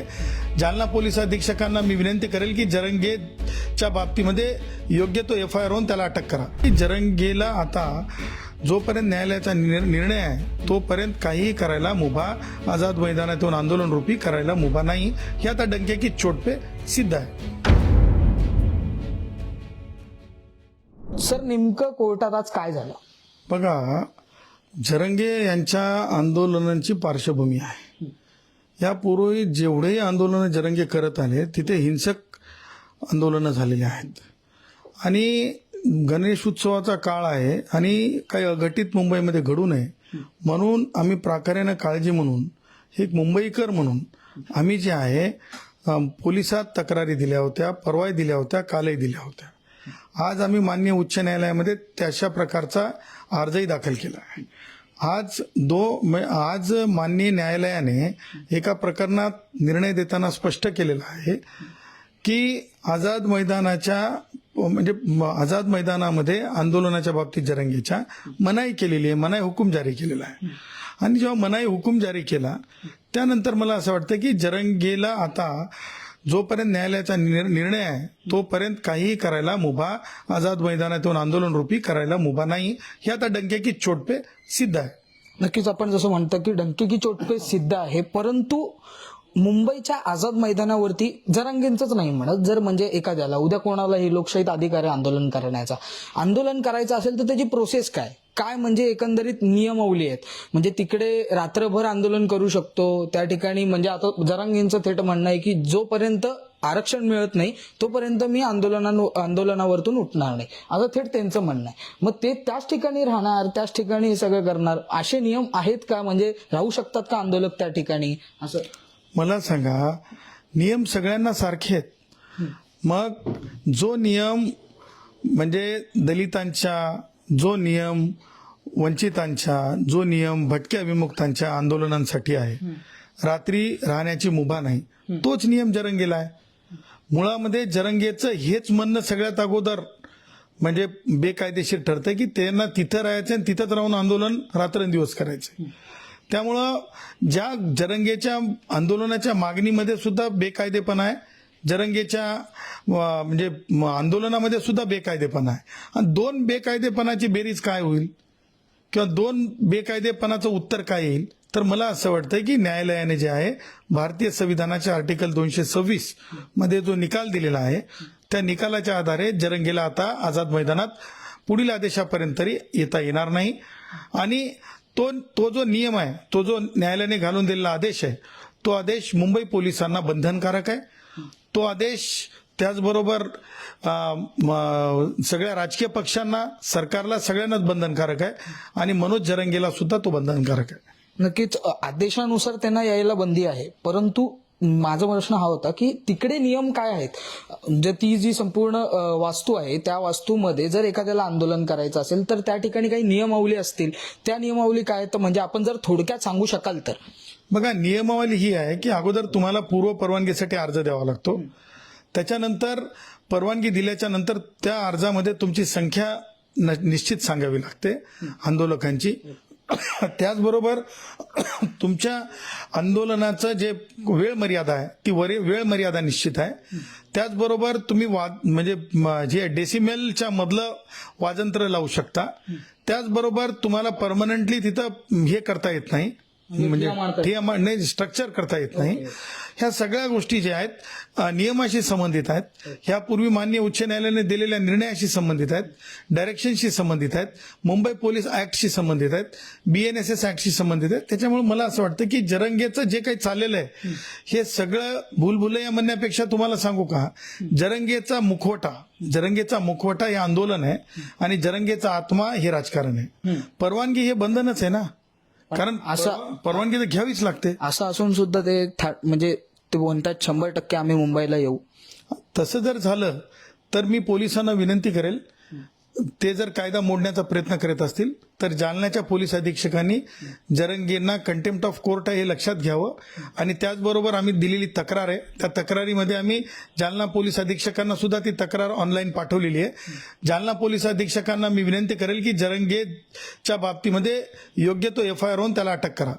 आहे जालना पोलीस अधीक्षकांना मी विनंती करेल की जरंगेच्या बाबतीमध्ये योग्य तो एफ आय आर होऊन त्याला अटक करा. की जरंगेला आता जोपर्यंत न्यायालयाचा निर- निर्णय आहे तोपर्यंत काहीही करायला मुभा आझाद मैदानातून आंदोलन रूपी करायला मुभा नाही. हे आता डंके की चोट पे सिद्ध आहे. सर नेमकं कोर्टात आज काय झालं? बघा जरंगे यांच्या आंदोलनाची पार्श्वभूमी आहे. यापूर्वी जेवढेही आंदोलनं जरंगे करत आले तिथे हिंसक आंदोलनं झालेली आहेत. आणि गणेश उत्सवाचा काळ आहे आणि काही अघटित मुंबईमध्ये घडू नये म्हणून आम्ही प्राकार्यानं काळजी म्हणून हे एक मुंबईकर म्हणून आम्ही जे आहे पोलिसात तक्रारी दिल्या होत्या परवाही दिल्या होत्या कालही दिल्या होत्या. आज आम्ही मान्य उच्च न्यायालयामध्ये त्याशा प्रकारचा अर्जही दाखल केला आहे. आज दो आज माननीय न्यायालयाने एका प्रकरणात निर्णय देताना स्पष्ट केलेला आहे की आझाद मैदानाच्या म्हणजे म- आझाद मैदानामध्ये आंदोलनाच्या बाबतीत जरंगेच्या मनाई केलेली आहे मनाई हुकूम जारी केलेला आहे. आणि जेव्हा मनाई हुकूम जारी केला त्यानंतर मला असं वाटतं की जरंगेला आता जोपर्यंत न्यायालयाचा निर्णय आहे तोपर्यंत काहीही करायला मुभा आझाद मैदानातून आंदोलन रूपी करायला मुभा नाही. हे आता डंके की सिद्ध आहे. नक्कीच आपण जसं म्हणतो की डंके की चोटपे सिद्ध आहे परंतु मुंबईच्या आझाद मैदानावरती जरांगेंचंच नाही म्हणत. जर म्हणजे एखाद्याला उद्या कोणालाही लोकशाहीत अधिकार आंदोलन करण्याचा. आंदोलन करायचं असेल तर त्याची प्रोसेस काय? काय म्हणजे एकंदरीत नियमावली आहेत? म्हणजे तिकडे रात्रभर आंदोलन करू शकतो. त्या ठिकाणी म्हणजे आता जरांगेंचं थेट म्हणणं आहे की जोपर्यंत आरक्षण मिळत नाही तोपर्यंत मी आंदोलना आंदोलनावरतून उठणार नाही. आता थेट त्यांचं म्हणणं आहे. मग ते त्याच ठिकाणी राहणार त्याच ठिकाणी हे सगळं करणार असे नियम आहेत का? म्हणजे राहू शकतात का आंदोलक त्या ठिकाणी? असं. मला सांगा नियम सगळ्यांना सारखे आहेत. मग जो नियम म्हणजे दलितांच्या जो नियम वंचितांच्या जो नियम भटक्या विमुक्तांच्या आंदोलनांसाठी आहे. रात्री राहण्याची मुभा नाही. तोच नियम जरंगेला आहे. मुळामध्ये जरंगेचं हेच म्हणणं सगळ्यात अगोदर म्हणजे बेकायदेशीर ठरतं की त्यांना तिथं राहायचं आणि तिथंच राहून आंदोलन रात्रंदिवस करायचं त्यामुळं ज्या जरंगेच्या आंदोलनाच्या मागणीमध्ये सुद्धा बेकायदेपणा आहे. जरंगेच्या म्हणजे म- आंदोलनामध्ये सुद्धा बेकायदेपणा आहे. आणि दोन बेकायदेपणाची बेरीज काय होईल? किंवा दोन बेकायदेपणाचं उत्तर काय येईल? तर मला असं वाटतं की न्यायालयाने जे आहे भारतीय संविधानाच्या आर्टिकल दोनशे सव्वीसमध्ये जो निकाल दिलेला आहे त्या निकालाच्या आधारे जरंगेला आता आझाद मैदानात पुढील आदेशापर्यंत तरी येता येणार नाही. आणि तो तो जो नियम आहे तो जो न्यायालयाने घालून दिलेला आदेश आहे तो आदेश मुंबई पोलिसांना बंधनकारक आहे. तो आदेश त्याचबरोबर सगळ्या राजकीय पक्षांना सरकारला सगळ्यांनाच बंधनकारक आहे आणि मनोज जरंगेला सुद्धा तो बंधनकारक आहे. नक्कीच आदेशानुसार त्यांना यायला बंदी आहे परंतु माझा प्रश्न हा होता की तिकडे नियम काय आहेत? म्हणजे ती जी संपूर्ण वास्तू आहे त्या वास्तूमध्ये जर एखाद्याला आंदोलन करायचं असेल तर त्या ठिकाणी काही नियमावली असतील. त्या नियमावली काय? तर म्हणजे आपण जर थोडक्यात सांगू शकाल तर. बघा नियमावली ही आहे की अगोदर तुम्हाला पूर्व परवानगीसाठी अर्ज द्यावा लागतो. त्याच्यानंतर परवानगी दिल्याच्या नंतर त्या अर्जामध्ये तुमची संख्या निश्चित सांगावी लागते आंदोलकांची. त्याचबरोबर तुमच्या आंदोलनाचं जे वेळ मर्यादा आहे ती वरे वेळ मर्यादा निश्चित आहे. त्याचबरोबर तुम्ही वाद म्हणजे जे डेसिमेलच्या मधलं वाजंत्र लावू शकता. त्याचबरोबर तुम्हाला परमनंटली तिथं हे करता येत नाही. म्हणजे मांड- नाही स्ट्रक्चर करता येत नाही. ह्या सगळ्या गोष्टी ज्या आहेत नियमाशी संबंधित आहेत. ह्यापूर्वी मान्य उच्च न्यायालयाने दिलेल्या निर्णयाशी संबंधित आहेत डायरेक्शनशी संबंधित आहेत मुंबई पोलीस ऍक्टशी संबंधित आहेत बीएनएसएस ऍक्टशी संबंधित आहेत. त्याच्यामुळे मला असं वाटतं की जरंगेचं जे काही चाललेलं आहे हे सगळं भूलभुलैया म्हणण्यापेक्षा तुम्हाला सांगू का? जरंगेचा मुखवटा जरंगेचा मुखवटा हे आंदोलन आहे आणि जरंगेचा आत्मा हे राजकारण आहे. परवानगी हे बंधनच आहे ना? कारण असा- परवा- परवानगी तर घ्यावीच लागते. असं असून सुद्धा ते म्हणजे ते म्हणतात शंभर टक्के आम्ही मुंबईला येऊ. तसं जर झालं तर मी पोलिसांना विनंती करेल ते जर कायदा मोडण्याचा प्रयत्न करत असतील तर जालन्याच्या पोलीस अधीक्षकांनी जरंगींना कंटेम्प्ट ऑफ कोर्ट आहे हे लक्षात घ्यावं. आणि त्याचबरोबर आम्ही दिलेली तक्रार आहे. त्या तक्रारीमध्ये आम्ही जालना पोलीस अधीक्षकांना सुद्धा ती तक्रार ऑनलाईन पाठवलेली आहे. जालना पोलीस अधीक्षकांना मी विनंती करेल की जरंगेच्या बाबतीमध्ये योग्य तो एफ आय आर होऊन त्याला अटक करा.